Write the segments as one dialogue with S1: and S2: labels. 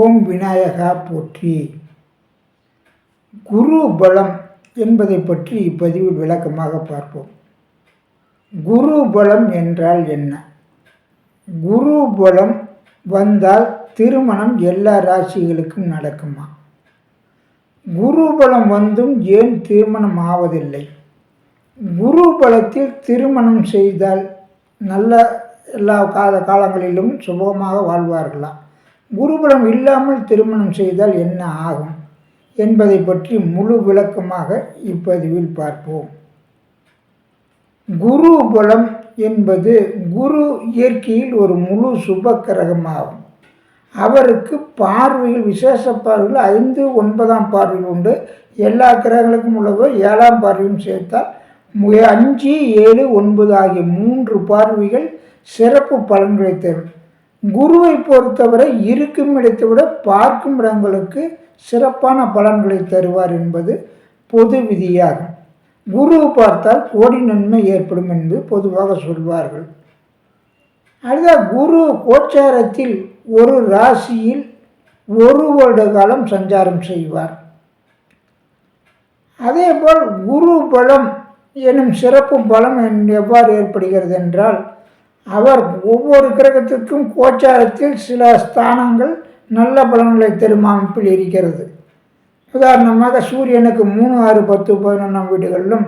S1: ஓம் விநாயகா போற்றி. குரு பலம் என்பதை பற்றி இப்பதிவில் விளக்கமாக பார்ப்போம். குரு பலம் என்றால் என்ன? குரு பலம் வந்தால் திருமணம் எல்லா ராசிகளுக்கும் நடக்குமா? குரு பலம் வந்தும் ஏன் திருமணம் ஆவதில்லை? குரு பலத்தில் திருமணம் செய்தால் நல்ல எல்லா கால காலங்களிலும் சுபமாக வாழ்வார்களாம் குருபலம் இல்லாமல் திருமணம் செய்தால் என்ன ஆகும் என்பதை பற்றி முழு விளக்கமாக இப்பதிவில் பார்ப்போம். குரு பலம் என்பது குரு இயற்கையில் ஒரு முழு சுப கிரகமாகும் அவருக்கு பார்வைகள் விசேஷ பார்வைகள் ஐந்து ஒன்பதாம் பார்வைகள் உண்டு. எல்லா கிரகங்களுக்கும் உள்ளவோ ஏழாம் பார்வையும் சேர்த்தால் அஞ்சு ஏழு ஒன்பது ஆகிய மூன்று பார்வைகள் சிறப்பு பலன்களை தரும். குருவை பொறுத்தவரை இருக்கும் இடத்தை விட பார்க்கும் இடங்களுக்கு சிறப்பான பலன்களை தருவார் என்பது பொது விதியாகும். குரு பார்த்தால் கோடி நன்மை ஏற்படும் என்று பொதுவாக சொல்வார்கள். அடுத்த குரு கோச்சாரத்தில் ஒரு ராசியில் ஒரு வருட காலம் சஞ்சாரம் செய்வார். அதேபோல் குரு பலம் எனும் சிறப்பு பலம் என் எவ்வாறு ஏற்படுகிறது என்றால் அவர் ஒவ்வொரு கிரகத்திற்கும் கோச்சாரத்தில் சில ஸ்தானங்கள் நல்ல பலன்களை தரும் அமைப்பில் இருக்கிறது. உதாரணமாக சூரியனுக்கு மூணு ஆறு பத்து பதினொன்றாம் வீடுகளிலும்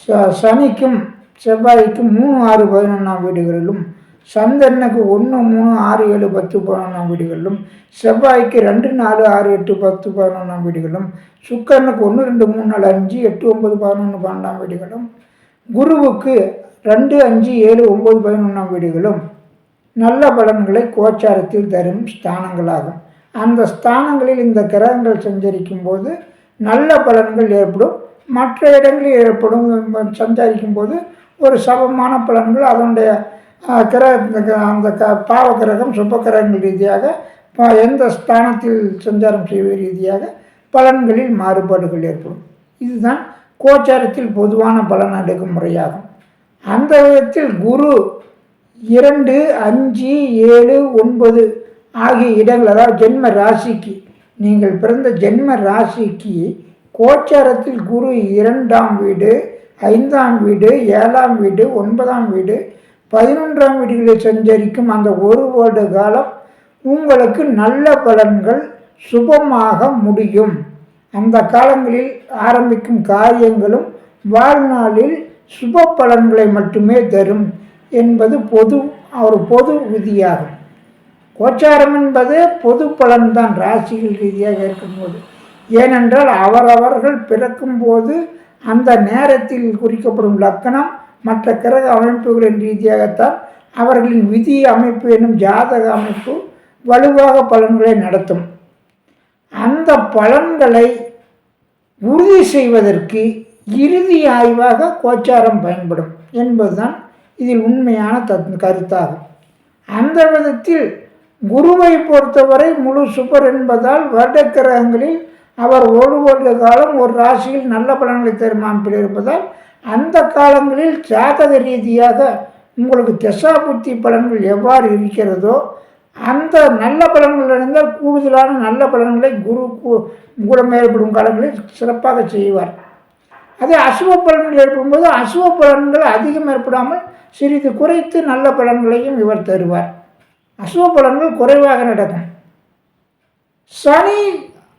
S1: ச- சனிக்கும் செவ்வாய்க்கும் மூணு ஆறு பதினொன்றாம் வீடுகளிலும் சந்திரனுக்கு ஒன்று மூணு ஆறு ஏழு பத்து பதினொன்றாம் வீடுகளிலும் செவ்வாய்க்கு ரெண்டு நாலு ஆறு எட்டு பத்து பதினொன்றாம் வீடுகளும் சுக்கரனுக்கு ஒன்று ரெண்டு மூணு நாலு அஞ்சு எட்டு ஒன்பது பதினொன்று பன்னெண்டாம் வீடுகளும் குருவுக்கு ரெண்டு அஞ்சு ஏழு ஒம்பது பதினொன்றாம் வீடுகளும் நல்ல பலன்களை கோச்சாரத்தில் தரும் ஸ்தானங்களாகும். அந்த ஸ்தானங்களில் இந்த கிரகங்கள் சஞ்சரிக்கும் போது நல்ல பலன்கள் ஏற்படும். மற்ற இடங்களில் ஏற்படும் சஞ்சரிக்கும் போது ஒரு சமமான பலன்கள். அதனுடைய கிரக அந்த க பாவ கிரகம் சுப கிரகங்கள் ரீதியாக எந்த ஸ்தானத்தில் சஞ்சாரம் செய்வது ரீதியாக பலன்களில் மாறுபாடுகள் ஏற்படும். இதுதான் கோச்சாரத்தில் பொதுவான பலன் அடுக்கும் முறையாகும் அந்த விதத்தில் குரு இரண்டு அஞ்சு ஏழு ஒன்பது ஆகிய இடங்கள் அதாவது ஜென்ம ராசிக்கு நீங்கள் பிறந்த ஜென்ம ராசிக்கு கோச்சாரத்தில் குரு இரண்டாம் வீடு ஐந்தாம் வீடு ஏழாம் வீடு ஒன்பதாம் வீடு பதினொன்றாம் வீடுகளில் சஞ்சரிக்கும் அந்த ஒரு வருட காலம் உங்களுக்கு நல்ல பலன்கள் சுபமாக முடியும். அந்த காலங்களில் ஆரம்பிக்கும் காரியங்களும் வாழ்நாளில் சுப பலன்களை மட்டுமே தரும் என்பது பொது ஒரு பொது விதியாகும். கோச்சாரம் என்பது பொது பலன்தான் ராசிகள் ரீதியாக இருக்கும்போது. ஏனென்றால் அவரவர்கள் பிறக்கும்போது அந்த நேரத்தில் குறிக்கப்படும் லக்கணம் மற்ற கிரக அமைப்புகளின் ரீதியாகத்தான் அவர்களின் விதி அமைப்பு என்னும் ஜாதக அமைப்பு வலுவாக பலன்களை நடத்தும். அந்த பலன்களை உறுதி செய்வதற்கு இறுதி ஆய்வாக கோச்சாரம் பயன்படும் என்பதுதான் இதில் உண்மையான தத் கருத்தாகும். அந்த விதத்தில் குருவை பொறுத்தவரை முழு சுபர் என்பதால் வருடக்கிரகங்களில் அவர் ஒரு வருட காலம் ஒரு ராசியில் நல்ல பலன்களை தரும் அமைப்பில் இருப்பதால் அந்த காலங்களில் ஜாதக ரீதியாக உங்களுக்கு தசா புத்தி பலன்கள் எவ்வாறு இருக்கிறதோ அந்த நல்ல பலன்கள் இருந்தால் கூடுதலான நல்ல பலன்களை குரு மூலம் ஏற்படும் காலங்களில் சிறப்பாக செய்வார். அதே அசுவ பலன்கள் ஏற்படும்போது அசுவ பலன்கள் அதிகம் ஏற்படாமல் சிறிது குறைத்து நல்ல பலன்களையும் இவர் தருவார். அசுவ பலன்கள் குறைவாக நடக்கும். சனி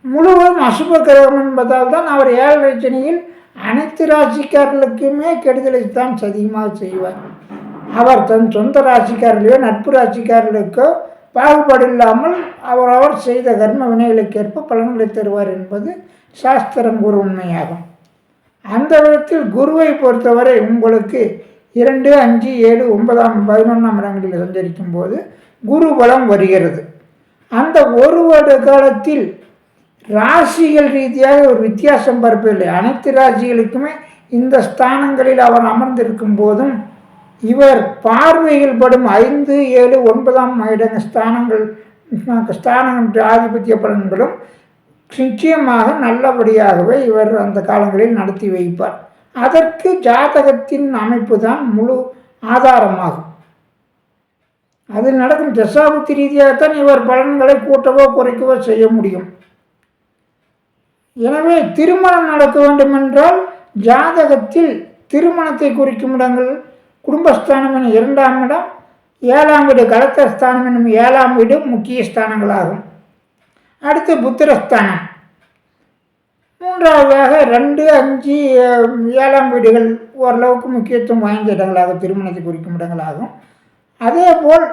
S1: முழுவதும் அசுப கிரகம் என்பதால் தான் அவர் ஏழரை சனியில் அனைத்து ராசிக்காரர்களுக்குமே கெடுதலை தான் அதிகமாக செய்வார். அவர் தன் சொந்த ராசிக்காரர்களையோ நட்பு ராசிக்காரர்களுக்கோ பாகுபாடு இல்லாமல் அவர் அவர் செய்த கர்ம வினைகளுக்கேற்ப பலன்களை தருவார் என்பது சாஸ்திரம் ஒரு உண்மையாகும். அந்த விதத்தில் குருவை பொறுத்தவரை உங்களுக்கு இரண்டு அஞ்சு ஏழு ஒன்பதாம் பதினொன்றாம் இடங்களில் சஞ்சரிக்கும் போது குரு பலம் வருகிறது. அந்த ஒரு வருட காலத்தில் ராசிகள் ரீதியாக ஒரு வித்தியாசம் பார்ப்பதில்லை. அனைத்து ராசிகளுக்குமே இந்த ஸ்தானங்களில் அவர் அமர்ந்திருக்கும் போதும் இவர் பார்வையில் படும் ஐந்து ஏழு ஒன்பதாம் இட ஸ்தானங்கள் ஸ்தானம் ஆதிபத்திய பலன்களும் நிச்சயமாக நல்லபடியாகவே இவர் அந்த காலங்களில் நடத்தி வைப்பார். அதற்கு ஜாதகத்தின் அமைப்பு தான் முழு ஆதாரமாகும். அது நடக்கும் தசாபுத்தி ரீதியாகத்தான் இவர் பலன்களை கூட்டவோ குறைக்கவோ செய்ய முடியும். எனவே திருமணம் நடக்க வேண்டுமென்றால் ஜாதகத்தில் திருமணத்தை குறிக்கும் இடங்கள் குடும்பஸ்தானம் என இரண்டாம் இடம் ஏழாம் வீடு கலத்தஸ்தானம் என்னும் ஏழாம் வீடு முக்கிய ஸ்தானங்களாகும். அடுத்து புத்திரஸ்தானம். மூன்றாவதாக ரெண்டு அஞ்சு ஏழாம் வீடுகள் ஓரளவுக்கு முக்கியத்துவம் வாய்ந்த இடங்களாக திருமணத்தை குறிக்கும் இடங்களாகும். அதே போல்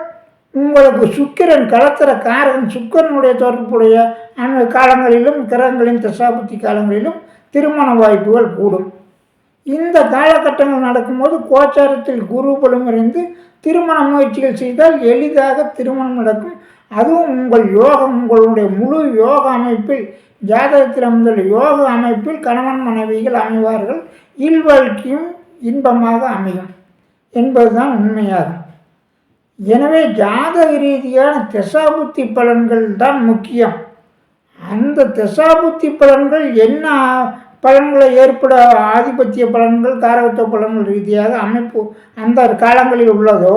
S1: உங்களுக்கு சுக்கிரன் கலத்திர காரகன் சுக்கிரனுடைய தொடர்புடைய அந்த காலங்களிலும் கிரகங்களின் தசாபுத்தி காலங்களிலும் திருமண வாய்ப்புகள் கூடும். இந்த காலகட்டங்கள் நடக்கும்போது கோச்சாரத்தில் குருபலம் இருந்து திருமண முயற்சிகள் செய்தால் எளிதாக திருமணம் நடக்கும் அதுவும் உங்கள் யோகம் உங்களுடைய முழு யோக அமைப்பில் ஜாதகத்தில் அமைந்துள்ள யோக அமைப்பில் கணவன் மனைவிகள் அமைவார்கள். இல்வாழ்க்கையும் இன்பமாக அமையும் என்பதுதான் உண்மையாகும். எனவே ஜாதக ரீதியான திசாபுத்தி பலன்கள் தான் முக்கியம். அந்த திசாபுத்தி பலன்கள் என்ன பலன்களை ஏற்பட ஆதிபத்திய பலன்கள் காரகத்துவ பலன்கள் ரீதியாக அமைப்பு அந்த காலங்களில் உள்ளதோ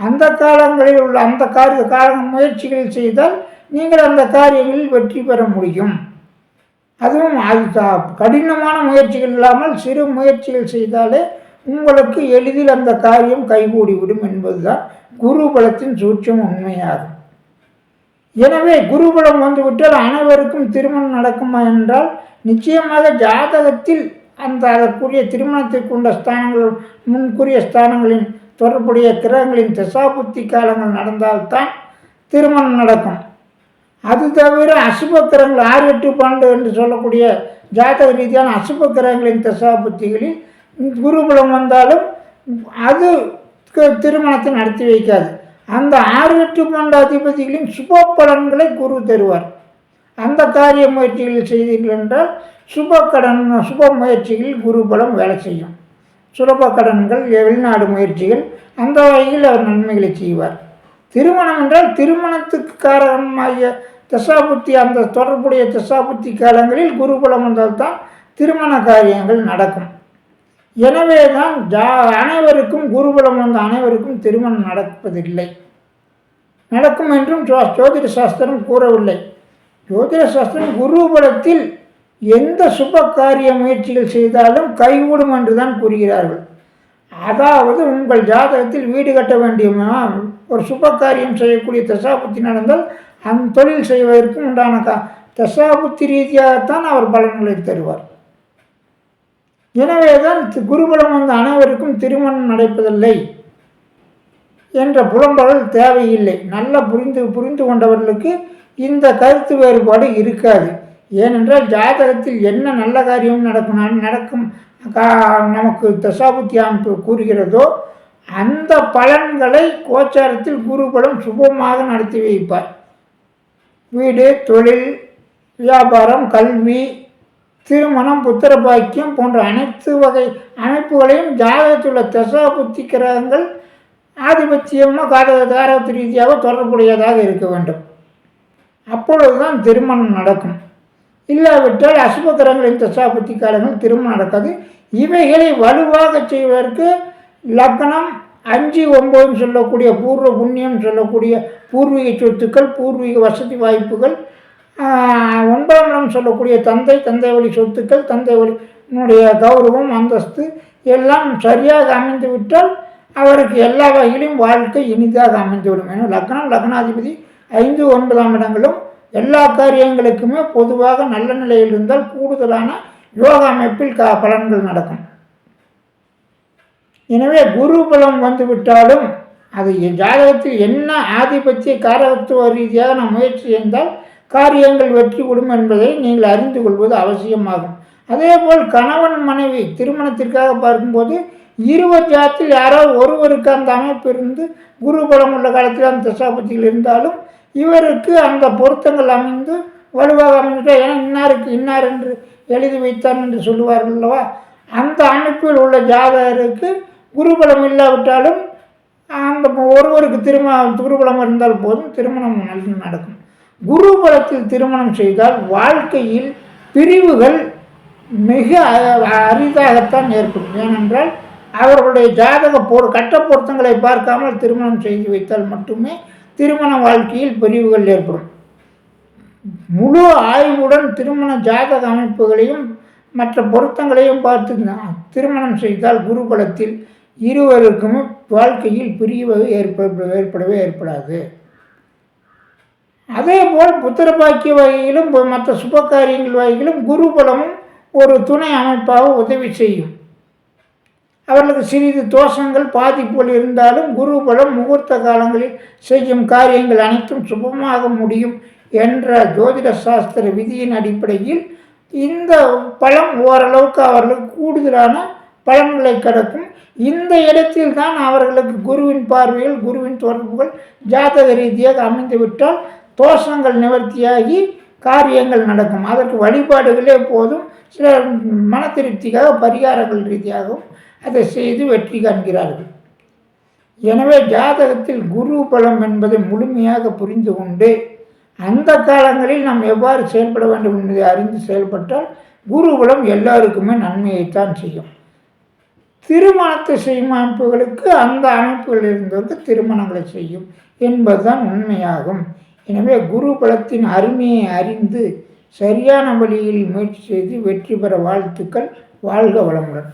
S1: அந்த காலங்களில் உள்ள அந்த காரிய கால முயற்சிகள் செய்தால் நீங்கள் அந்த காரியங்களில் வெற்றி பெற முடியும். அதுவும் அது கடினமான முயற்சிகள் இல்லாமல் சிறு முயற்சிகள் செய்தாலே உங்களுக்கு எளிதில் அந்த காரியம் கைகூடிவிடும் என்பதுதான் குருபலத்தின் சூட்சம் உண்மையாகும். எனவே குருபலம் வந்துவிட்டால் அனைவருக்கும் திருமணம் நடக்குமா என்றால் நிச்சயமாக ஜாதகத்தில் அந்த அதற்குரிய திருமணத்திற்கு ஸ்தானங்கள் முன்கூறிய ஸ்தானங்களின் தொடர்புடைய கிரகங்களின் தசாபுத்தி காலங்கள் நடந்தால்தான் திருமணம் நடக்கும். அது தவிர அசுப கிரகங்கள் ஆறு எட்டு பன்னெண்டு என்று சொல்லக்கூடிய ஜாதக ரீதியான அசுப கிரகங்களின் தசாபுத்திகளில் குருபலம் வந்தாலும் அது திருமணத்தை நடத்தி வைக்காது. அந்த ஆறு எட்டு பன்னெண்டு அதிபதிகளின் சுப பலன்களை குரு தருவார். அந்த காரிய முயற்சிகளில் செய்தீர்கள் என்றால் சுப கடன் சுப முயற்சிகளில் குருபலம் வேலை செய்யும். சுலப கடன்கள் வெளிநாடு முயற்சிகள் அந்த வகையில் அவர் நன்மைகளை செய்வார். திருமணம் என்றால் திருமணத்துக்கு காரணமாகிய தசாபுத்தி அந்த தொடர்புடைய தசாபுத்தி காலங்களில் குருபலம் வந்தால்தான் திருமண காரியங்கள் நடக்கும். எனவே தான் ஜா அனைவருக்கும் குருபலம் வந்த அனைவருக்கும் திருமணம் நடப்பதில்லை. நடக்கும் என்றும் ஜோ- ஜோதிட சாஸ்திரம் கூறவில்லை. ஜோதிட சாஸ்திரம் குருபலத்தில் எந்த சுப காரிய முயற்சிகள் செய்தாலும் கைகூடும் என்று தான் கூறுகிறார்கள். அதாவது உங்கள் ஜாதகத்தில் வீடு கட்ட வேண்டிய ஒரு சுப காரியம் செய்யக்கூடிய தசாபுத்தி நடந்தால் அந்த தொழில் செய்வதற்கு உண்டான கா தசாபுத்தி ரீதியாகத்தான் அவர் பலன்களை தருவார். எனவே தான் குருபலம் வந்த அனைவருக்கும் திருமணம் நடப்பதில்லை என்ற புலம்பல் தேவையில்லை. நல்லா புரிந்து புரிந்து கொண்டவர்களுக்கு இந்த கருத்து வேறுபாடு இருக்காது. ஏனென்றால் ஜாதகத்தில் என்ன நல்ல காரியம் நடக்கும் நடக்கும். கா- நமக்கு தசாபுத்தி அமைப்பு கூறுகிறதோ அந்த பலன்களை கோச்சாரத்தில் குருபலம் சுபமாக நடத்தி வைப்பார். வீடு தொழில் வியாபாரம் கல்வி திருமணம் புத்திர பாக்கியம் போன்ற அனைத்து வகை அமைப்புகளையும் ஜாதகத்தில் உள்ள தசா புத்தி கிரகங்கள் ஆதிபத்தியமாக காரக காரகத்து ரீதியாக தொடர்புடையதாக இருக்க வேண்டும். அப்பொழுதுதான் திருமணம் நடக்கும். இல்லாவிட்டால் அசுப இந்த தசா காலங்கள் திருமணம் நடக்காது. இவைகளை வலுவாக செய்வதற்கு லக்னம் அஞ்சு ஒம்பதுன்னு சொல்லக்கூடிய பூர்வ புண்ணியம் சொல்லக்கூடிய பூர்வீக சொத்துக்கள் பூர்வீக வசதி வாய்ப்புகள் ஒன்பதாம் இடம் சொல்லக்கூடிய தந்தை தந்தை வழி சொத்துக்கள் தந்தை வழியினுடைய கௌரவம் அந்தஸ்து எல்லாம் சரியாக அமைந்து விட்டால் அவருக்கு எல்லா வகையிலும் வாழ்க்கை இனிதாக அமைந்துவிடும். ஏன்னா லக்னம் லக்னாதிபதி ஐந்து ஒன்பதாம் இடங்களும் எல்லா காரியங்களுக்குமே பொதுவாக நல்ல நிலையில் இருந்தால் கூடுதலான யோக அமைப்பில் க பலன்கள் நடக்கும். எனவே குரு பலம் வந்து விட்டாலும் அது என் ஜாதகத்தில் என்ன ஆதிபத்திய காரகத்துவ ரீதியாக நாம் முயற்சி செய்தால் காரியங்கள் வெற்றி விடும் என்பதை நீங்கள் அறிந்து கொள்வது அவசியமாகும். அதேபோல் கணவன் மனைவி திருமணத்திற்காக பார்க்கும்போது இருவர் ஜாத்தில் யாரோ ஒருவருக்கு அந்த அமைப்பு இருந்து குரு பலம் உள்ள காலத்தில் அந்த தசாபத்தியில் இருந்தாலும் இவருக்கு அந்த பொருத்தங்கள் அமைந்து வலுவாக அமைந்துட்டா ஏன்னா இன்னாருக்கு இன்னார் என்று எழுதி வைத்தான் என்று சொல்லுவார்கள் அல்லவா? அந்த அமைப்பில் உள்ள ஜாதகருக்கு குருபலம் இல்லாவிட்டாலும் அந்த ஒருவருக்கு திருமணம் குருபலம் இருந்தால் போதும் திருமணம் நல்லது நடக்கும். குருபலத்தில் திருமணம் செய்தால் வாழ்க்கையில் பிரிவுகள் மிக அ- அரிதாகத்தான் ஏற்படும். ஏனென்றால் அவர்களுடைய ஜாதக பொரு கட்ட பொருத்தங்களை பார்க்காமல் திருமணம் செய்து வைத்தால் மட்டுமே திருமண வாழ்க்கையில் பிரிவுகள் ஏற்படும். முழு ஆய்வுடன் திருமண ஜாதக அமைப்புகளையும் மற்ற பொருத்தங்களையும் பார்த்து திருமணம் செய்தால் குருபலத்தில் இருவருக்கும் வாழ்க்கையில் பிரிவு ஏற்ப ஏற்படவே ஏற்படாது. அதேபோல் புத்திர பாக்கிய வகையிலும் மற்ற சுப காரியங்கள் வகையிலும் குருபலமும் ஒரு துணை அமைப்பாக உதவி செய்யும். அவர்களுக்கு சிறிது தோஷங்கள் பாதிப்புகள் இருந்தாலும் குருபலம் முகூர்த்த காலங்களில் செய்யும் காரியங்கள் அனைத்தும் சுபமாக முடியும் என்ற ஜோதிட சாஸ்திர விதியின் அடிப்படையில் இந்த பலம் ஓரளவுக்கு அவர்களுக்கு கூடுதலான பலன்களை கிடக்கும். இந்த இடத்தில் தான் அவர்களுக்கு குருவின் பார்வையில் குருவின் தொடர்புகள் ஜாதக ரீதியாக அமைந்துவிட்டால் தோஷங்கள் நிவர்த்தியாகி காரியங்கள் நடக்கும். அதற்கு வழிபாடுகளே போதும். சில மன திருப்திக்காக பரிகாரங்கள் ரீதியாகவும் அதை செய்து வெற்றி காண்கிறார்கள். எனவே ஜாதகத்தில் குரு பலம் என்பதை முழுமையாக புரிந்து கொண்டு அந்த காலங்களில் நாம் எவ்வாறு செயல்பட வேண்டும் என்பதை அறிந்து செயல்பட்டால் குருபலம் எல்லாருக்குமே நன்மையைத்தான் செய்யும். திருமணத்தை செய்யும் அமைப்புகளுக்கு அந்த அமைப்புகளில் இருந்தவருக்கு திருமணங்களை செய்யும் என்பதுதான் உண்மையாகும். எனவே குரு பலத்தின் அருமையை அறிந்து சரியான வழியில் முயற்சி செய்து வெற்றி பெற வாழ்த்துக்கள். வாழ்க வளமுடன்.